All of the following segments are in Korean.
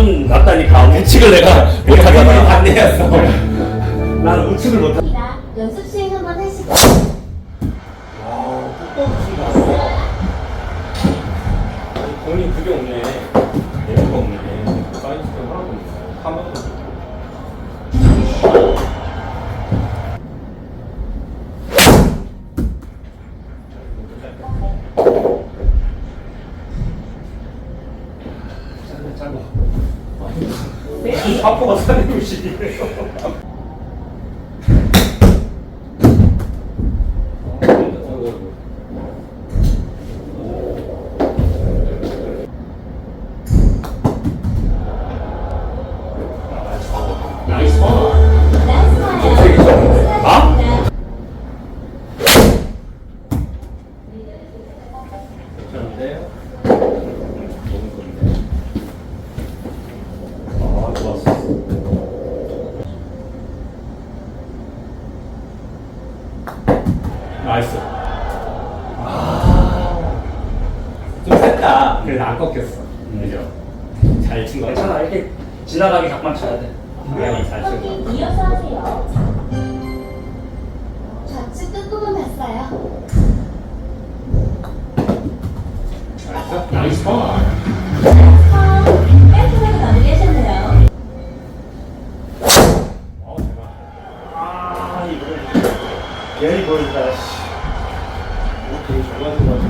좀 낫다니까. 우측을 내가 못하잖아. 반대였어. 난 우측을 못하. 사내우시네요. 그래도 안 꺾였어. 그죠? 잘 친 거. 괜찮아. 이렇게 지나가게 각만 쳐야 돼. 당연히 잘친 거. 이어서 하세요. 좌측 끝부분 봤어요. 나이스. 나이스 깔끔하게 마무리하셨네요. 어, 대박. 아, 이거. 보인다, 씨. 어, 되게 좋아하는 것 같은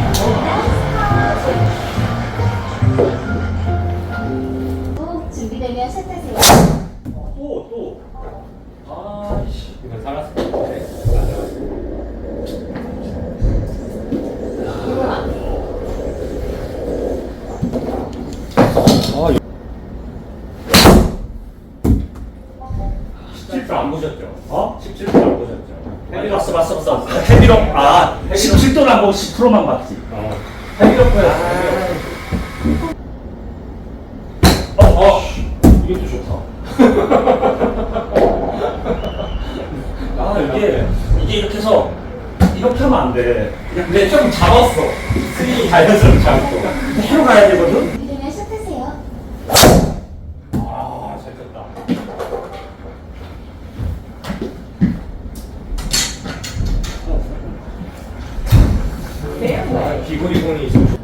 17도 안 보셨죠? 어? 17도 안 보셨죠? 아니 봤어 봤어 봤어. 헤비롱 아 17도는 안 보고 10%만 봤지. 어. 헤비로프였어. 어 어. 이것도 좋다. 아 이게 이게 이렇게 해서 이렇게 하면 안 돼. 근데 좀 잡았어. 스윙이 자연스럽지 않고. 해로 가야 되거든. 준비되면 샷하세요. 아, 잘 쳤다. 아, 비구리 공이 좀. 좋-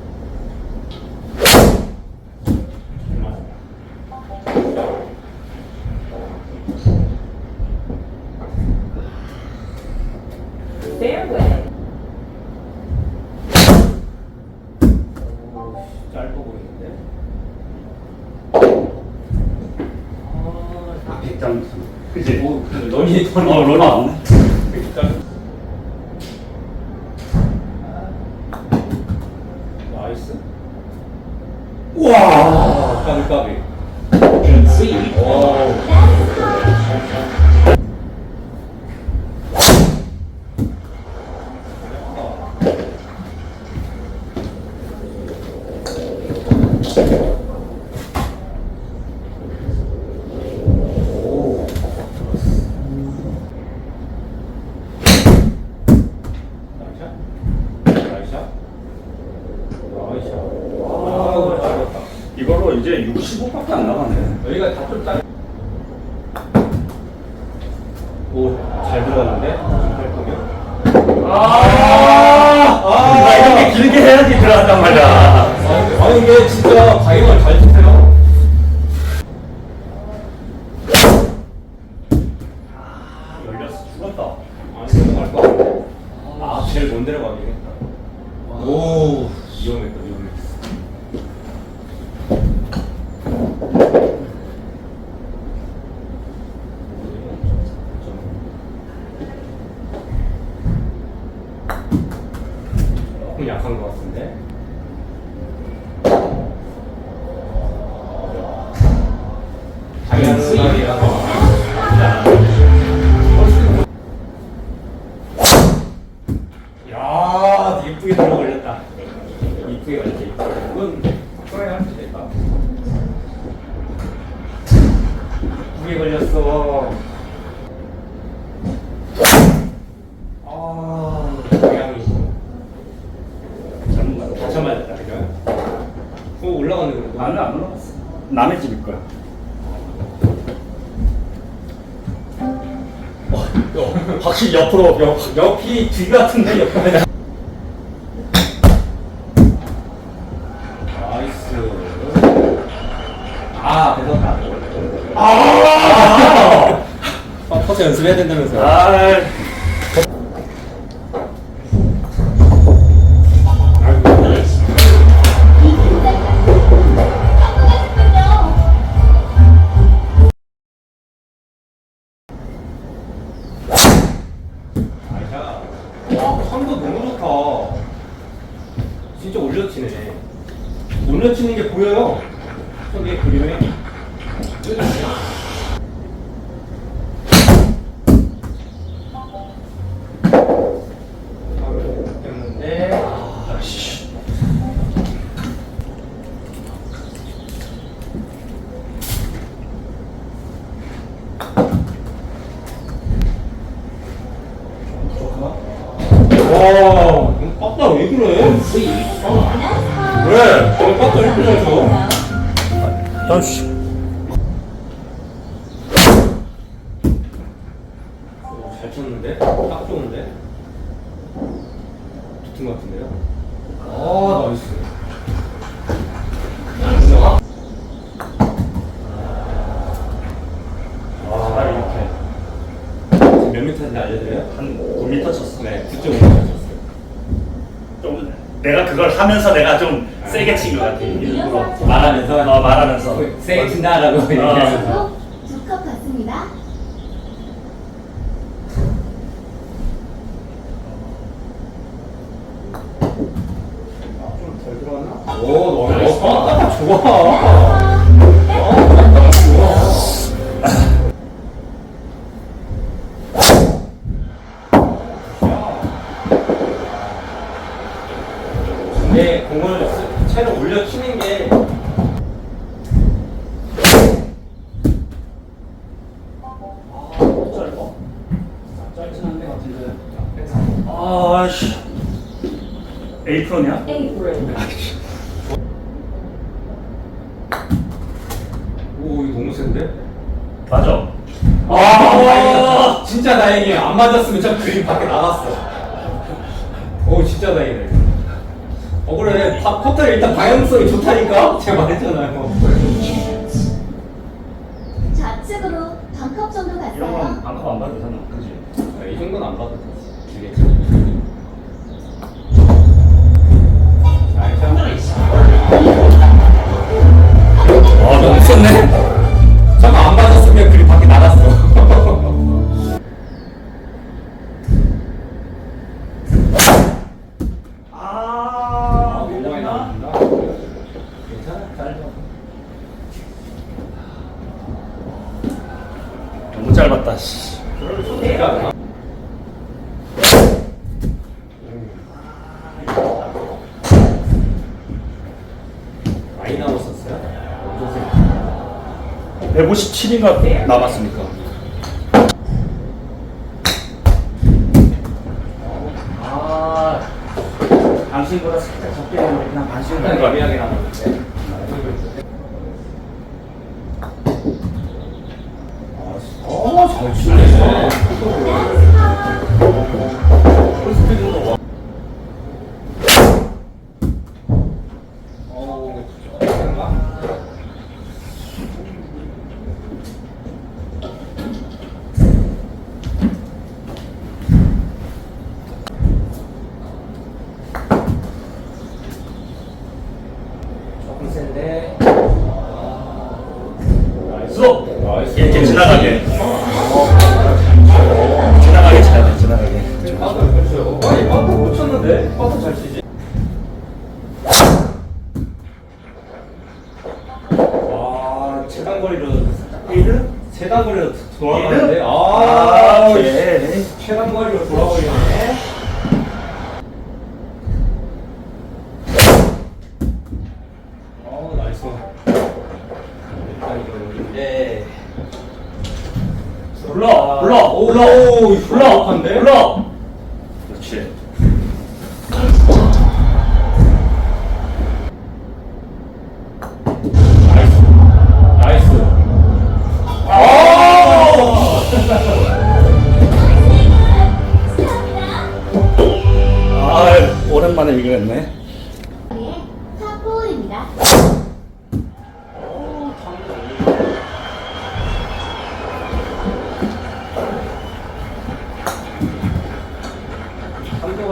짧아 보이는데? 아 100장. 그지? 오, 근데 런이 더어 롤러 왔네. 나이스. 우와. 잘했다. 이걸로 이제 65밖에 안 나가네. 여기가 다좀 짧. 오, 잘 들어갔는데? 아, 아. 길게 해야지 들어간단 말이야. 아니 이게 진짜 방향을 잘 주세요. 아, 열렸어. 죽었다. 아, 것 같아. 아, 제일 못 내려가긴 했다. 오, 위험했다, 위험했어. 어떻게 갈지 이건 풀어야 할지 내가 두개 걸렸어 아 고양이 잘못 맞았다. 다쳐 맞았다. 그죠? 그거 올라가는 거 나는 안 올라갔어 남의 집일 거야 어, 어 확실히 옆으로 옆, 옆이 뒤 같은데 옆에 해야 된다면서. 아. 진짜 올려치네. 올려치는 게 보여요. 저기 그림에. 하면서 내가 좀 세게 친 것 같아. 일부러 말하면서? 어, 말하면서 세게 친다라고 얘기하면서. 두컵 받습니다. 좀덜 들어갔나? 오, 너무 빡다 좋아. 아씨. 에이프론이야? 오 이거 너무 센데? 맞아. 아, 진짜 다행이에요. 안 맞았으면 저 그림 밖에 나갔어. 오, 진짜 다행이네. 어, 그래. 파, 퍼터를 일단 방향성이 좋다니까? 제가 말했잖아요. 씨. 내가 많이 세. 157인가 남았으니까. 아, 당신보다 살짝 적게 그냥 반씩은 애매하게 나왔는데. 최단거리로 헤이드? 최단거리로 돌아가는데 아, 아 예. 최단거리로 돌아버리네. 어 나이스. 일단 이거 여기인데 불러, 불러, 오, 불러,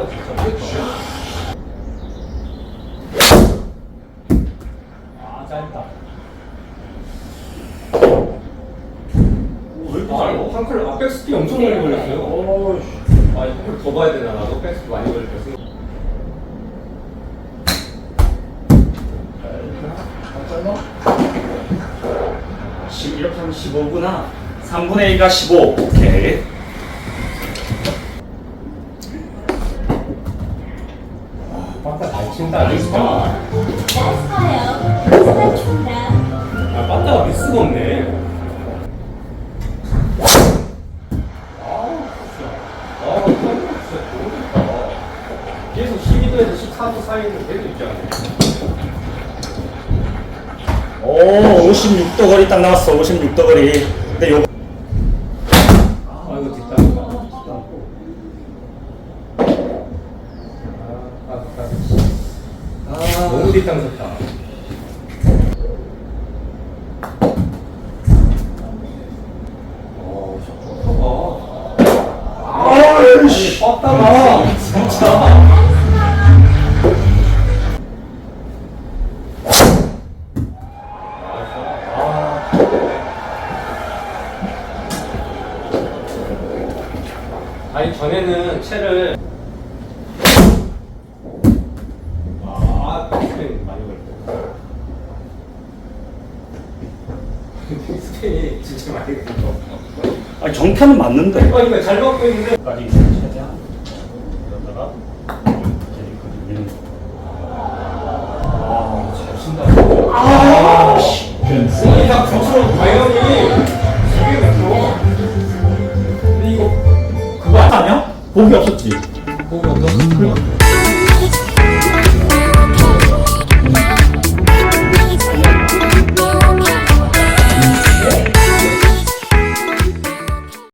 좋다. 아, 짧다. 한클 아, 백스피 엄청 많이 걸렸어요. 오, 아, 한클 더 봐야 되나? 나도 백스피 많이 걸렸어. 십 이렇게 하면 15구나. 3분의 1가 15. 오케이. 빠따 잘 친다, 진짜. 나이스파요. 수가 춥니다. 아, 빠따가 미스가 없네. 아우, 진짜. 아우, 진짜 너무 좋다. 계속 12도에서 14도 사이는 계속 있잖아. 오, 56도 거리 딱 나왔어. 56도 거리. 근데 요 아, 이거 뒷땅이다. 아, 아, 아. 너무 뒷땅 쳤다. 어, 좋다. 아이씨. 뻗다가 진짜. 아니 전에는 채를 아 스페인 많이 걸렸어 스페인이 진짜 많이 걸렸어 아니, 정타는 맞는데. 아 이거 잘 먹고 있는데 까지 최대한. 그러다가 거. 아잘 친다 아 이상 저처럼 당연히 이게 metro 근데 이거 그거 아니야? 복이 없었지. 거기 없었어?